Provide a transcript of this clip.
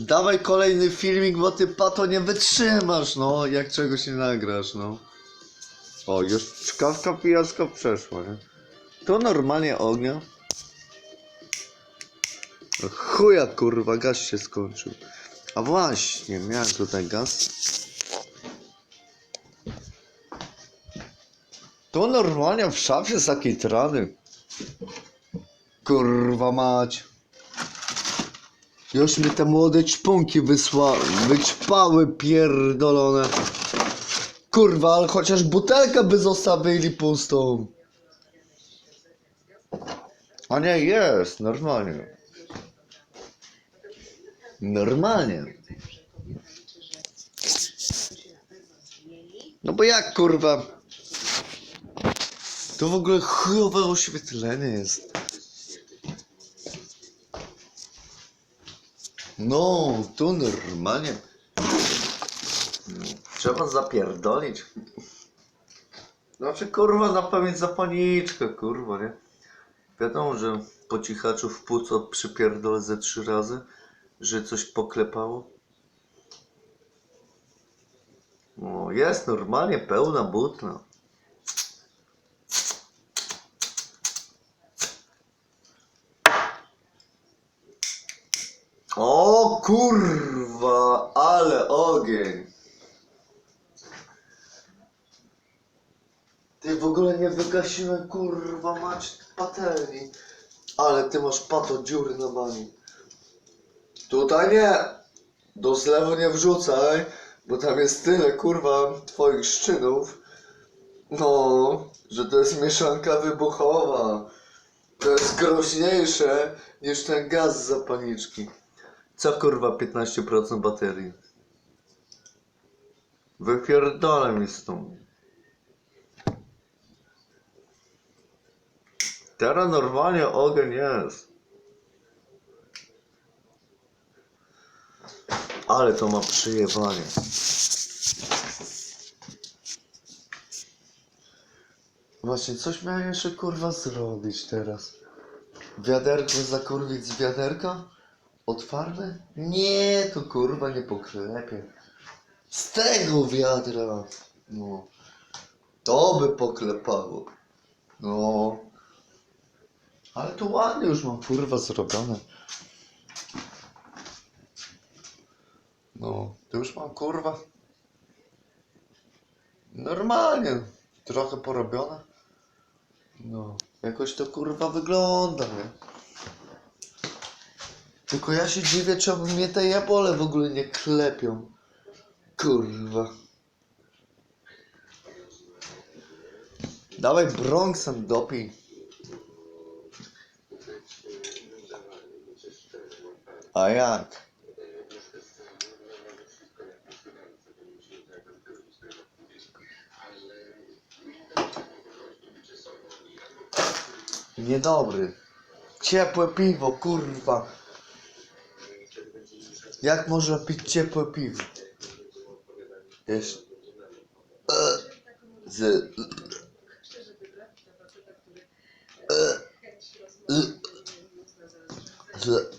Dawaj kolejny filmik, bo ty pato nie wytrzymasz, no, jak czegoś nie nagrasz, no. O, już czkawka pijacka przeszła, nie? To normalnie ognia. Chuja kurwa, gaz się skończył. A właśnie, miałem tutaj gaz. To normalnie w szafie z takiej trany. Kurwa mać. Już mi te młode czpunki wysła... wyćpały pierdolone. Kurwa, ale chociaż butelkę by zostawili pustą. A nie, jest, normalnie. Normalnie. No bo jak kurwa? To w ogóle chujowe oświetlenie jest. No, tu normalnie. Trzeba zapierdolić. Znaczy kurwa napełnić zapalniczkę, kurwa, nie? Wiadomo, że po cichaczu w płuco przypierdolę ze trzy razy, że coś poklepało. No, jest normalnie pełna butla. O kurwa, ale ogień. Ty w ogóle nie wygasiłem kurwa mać patelni. Ale ty masz pato dziury na bani. Tutaj nie. Do zlewu nie wrzucaj, bo tam jest tyle kurwa twoich szczynów. No, że to jest mieszanka wybuchowa. To jest groźniejsze niż ten gaz z zapalniczki. Co kurwa 15% baterii? Wypierdolę mi stąd. Teraz normalnie ogień jest. Ale to ma przyjebanie. Właśnie, coś miałem jeszcze kurwa zrobić teraz. Wiaderko zakurwić z wiaderka? Otwarte? Nie, to kurwa nie poklepie. Z tego wiadra. No. To by poklepało. No. Ale to ładnie już mam kurwa zrobione. No, to już mam kurwa. Normalnie. Trochę porobione. No, jakoś to kurwa wygląda, nie? Tylko ja się dziwię, czemu mnie te jabole w ogóle nie klepią. Kurwa. Dawaj Bronxem dopij. A jak? Niedobry. Ciepłe piwo, kurwa. Jak można pić ciepłe piwo? Wiesz? E, Z... E, e, Z...